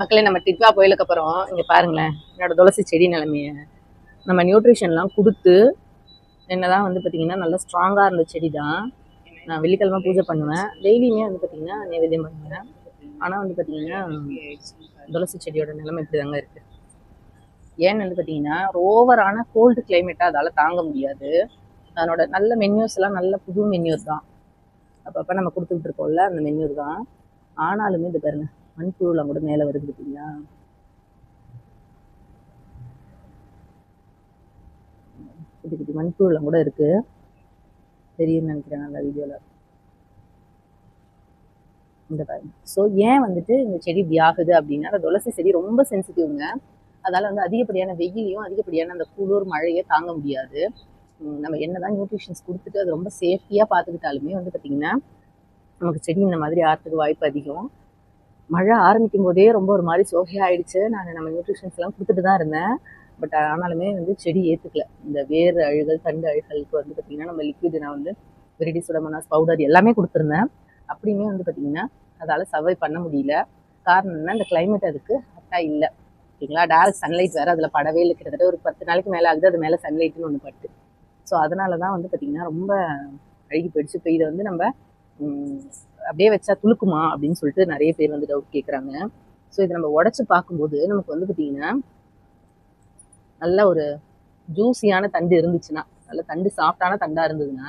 மக்களே நம்ம டிட்வா கோயிலுக்கு அப்புறம் இங்கே பாருங்களேன் என்னோட துளசி செடி நிலைமையை. நம்ம நியூட்ரிஷன்லாம் கொடுத்து என்னதான் வந்து பார்த்தீங்கன்னா நல்லா ஸ்ட்ராங்காக இருந்த செடி தான் நான் வெள்ளிக்கிழமை பூஜை பண்ணுவேன். டெய்லியுமே வந்து பார்த்தீங்கன்னா நைவேத்தியம் பண்ணுவேன். ஆனால் வந்து பார்த்தீங்கன்னா துளசி செடியோட நிலைமை இப்படி தாங்க இருக்குது ஏன்னு வந்து பார்த்தீங்கன்னா ஓவரான கோல்டு கிளைமேட்டாக அதால் தாங்க முடியாது. அதனோட நல்ல மென்யூஸ் எல்லாம் நல்ல புது மென்யூர் தான். அப்பப்போ நம்ம கொடுத்துக்கிட்டு இருக்கோம்ல அந்த மென்யூர் தான். ஆனாலுமே இது பாருங்கள் மண்புழுலாம் கூட மேலே வருது பார்த்தீங்களா குட்டி குட்டி மண்புழுலாம் கூட இருக்கு. தெரியும்னு நினைக்கிறேன் அந்த வீடியோவில் இந்த பாருங்க. ஸோ ஏன் வந்துட்டு இந்த செடி இப்படி ஆகுது அப்படின்னா அந்த துளசி செடி ரொம்ப சென்சிட்டிவ்ங்க அதால் வந்து அதிகப்படியான வெயிலையும் அதிகப்படியான அந்த குளிர் மழையை தாங்க முடியாது. நம்ம என்னதான் நியூட்ரிஷன்ஸ் கொடுத்துட்டு அது ரொம்ப சேஃப்டியாக பார்த்துக்கிட்டாலுமே வந்து பார்த்திங்கன்னா நமக்கு செடி இந்த மாதிரி ஆறதுக்கு வாய்ப்பு அதிகம். மழை ஆரம்பிக்கும் போதே ரொம்ப ஒரு மாதிரி சோகையாயிடுச்சு நான் நம்ம நியூட்ரிஷன்ஸ் எல்லாம் கொடுத்துட்டு தான் இருந்தேன். பட் ஆனாலுமே வந்து செடி ஏற்றுக்கல இந்த வேர் அழுகல் தண்டு அழுகலுக்கு வந்து பார்த்திங்கன்னா நம்ம லிக்விட் நான் வந்து வெரிடி சுடமனாஸ் பவுடர் எல்லாமே கொடுத்துருந்தேன். அப்படியுமே வந்து பார்த்திங்கன்னா அதால் சர்வை பண்ண முடியல. காரணம் என்ன இந்த கிளைமேட் அதுக்கு கரெக்டாக இல்லை. ஓகேங்களா? டேரக்ட் சன்லைட் வேறு அதில் படவே இல்லை. கிட்டத்தட்ட ஒரு பத்து நாளைக்கு மேலே ஆகுது. அது மேலே சன்லைட்னு ஒன்று பட்டு. ஸோ அதனால தான் வந்து பார்த்திங்கன்னா ரொம்ப அழுகி போயிடுச்சு. இப்போ இதை வந்து நம்ம அப்படியே வச்சா துளுக்குமா அப்படின்னு சொல்லிட்டு நிறைய பேர் வந்து டவுட் கேட்குறாங்க ஸோ இதை நம்ம உடச்சி பார்க்கும்போது நமக்கு வந்து பார்த்திங்கன்னா நல்ல ஒரு ஜூஸியான தண்டு இருந்துச்சுன்னா நல்ல தண்டு சாஃப்டான தண்டாக இருந்ததுன்னா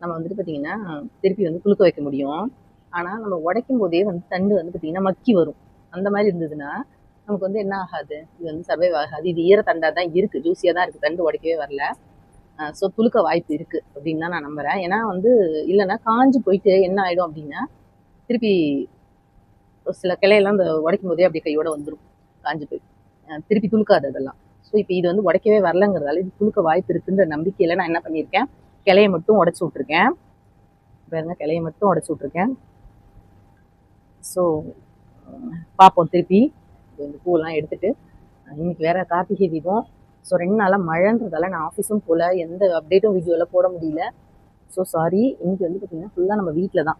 நம்ம வந்துட்டு பார்த்திங்கன்னா திருப்பி வந்து குளுக்க வைக்க முடியும். ஆனால் நம்ம உடைக்கும் போதே வந்து தண்டு வந்து பார்த்திங்கன்னா மக்கி வரும். அந்த மாதிரி இருந்ததுன்னா நமக்கு வந்து என்ன ஆகாது? இது வந்து சர்வைவ் ஆகாது. இது ஈர தண்டாக தான் இருக்குது ஜூஸியாக தான் இருக்குது தண்டு உடைக்கவே வரல. ஸோ துளுக்க வாய்ப்பு இருக்குது அப்படின்னு தான் நான் நம்புகிறேன் ஏன்னா வந்து இல்லைன்னா காஞ்சு போயிட்டு என்ன ஆகிடும் அப்படின்னா திருப்பி ஒரு சில கிளையெல்லாம் இந்த உடைக்கும் போதே அப்படியே கையோட வந்துடும் காஞ்சு போய். திருப்பி துளுக்காது அதெல்லாம். ஸோ இப்போ இது வந்து உடைக்கவே வரலங்கிறதால இது துளுக்க வாய்ப்பு இருக்குன்ற நம்பிக்கையில் நான் என்ன பண்ணியிருக்கேன் கிளையை மட்டும் உடச்சி விட்ருக்கேன் பாருங்க கிளையை மட்டும் உடச்சி விட்ருக்கேன் ஸோ பார்ப்போம் திருப்பி. இந்த பூவெல்லாம் எடுத்துட்டு இன்னைக்கு வேறு கார்த்திகை தீபம். ஸோ ரெண்டு நாளாக மழைன்றதால நான் ஆஃபீஸும் போகல எந்த அப்டேட்டும் வீடியோவில் போட முடியல. ஸோ சாரி இன்றைக்கி வந்து பார்த்தீங்கன்னா ஃபுல்லாக நம்ம வீட்டில் தான்.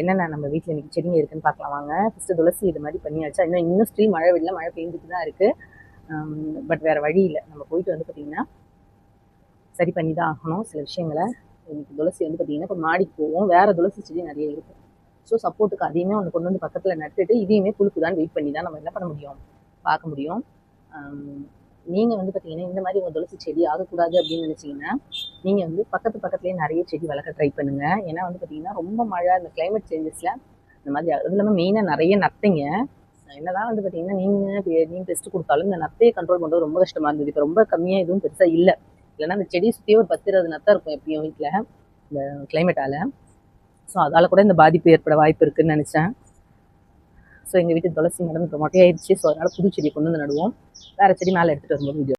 என்னென்ன நம்ம வீட்டில் இன்றைக்கி செடிங்க இருக்குன்னு பார்க்கலாம் வாங்க. ஃபஸ்ட்டு துளசி இது மாதிரி பண்ணியாச்சா? இன்னும் இன்னும் ஸ்டில் மழை விடல மழை பெய்ஞ்சிட்டு தான் இருக்குது பட் வேறு வழி இல்லை. நம்ம போயிட்டு வந்து பார்த்திங்கன்னா சரி பண்ணி தான் ஆகணும் சில விஷயங்களை. இன்றைக்கி துளசி வந்து பார்த்திங்கன்னா இப்போ மாடிக்கு போவோம். வேறு துளசி செடி நிறைய இருக்கும் ஸோ சப்போர்ட்டுக்கு அதையுமே ஒன்று கொண்டு வந்து பக்கத்தில் நட்டுட்டு இதையுமே புழுக்குதான் வெயிட் பண்ணி தான் நம்ம என்ன பண்ண முடியும்? பார்க்க முடியும். நீங்கள் வந்து பார்த்தீங்கன்னா இந்த மாதிரி உங்கள் துளசி செடி ஆகக்கூடாது அப்படின்னு நினச்சிங்கன்னா நீங்கள் வந்து பக்கத்து பக்கத்துலேயே நிறைய செடி வளர்க்க ட்ரை பண்ணுங்கள் ஏன்னா வந்து பார்த்தீங்கன்னா ரொம்ப மழை இந்த கிளைமேட் சேஞ்சஸில் இந்த மாதிரி அது இல்லாமல் மெயினாக நிறைய நத்தைங்க. என்னதான் வந்து பார்த்தீங்கன்னா நீங்கள் நீங்கள் டெஸ்ட் கொடுத்தாலும் இந்த நத்தையை கண்ட்ரோல் பண்ணுறது ரொம்ப கஷ்டமாக இருந்தது. இப்போ ரொம்ப கம்மியாக எதுவும் பெருசாக இல்லை. இல்லைன்னா அந்த செடியை சுற்றியே ஒரு பத்து இருபது நத்தம் இருக்கும் எப்பயும் வீட்டில் இந்த கிளைமேட்டால் ஸோ அதால் கூட இந்த பாதிப்பு ஏற்பட வாய்ப்பு இருக்குதுன்னு நினச்சேன். ஸோ எங்கள் வீட்டு துளசி மேடம் இப்போ மொட்டையாயிடுச்சு. ஸோ அதனால் புது செடி கொண்டு வந்து நடுவோம். வேறு செடி மேலே எடுத்துகிட்டு வரும்போது வீடியோ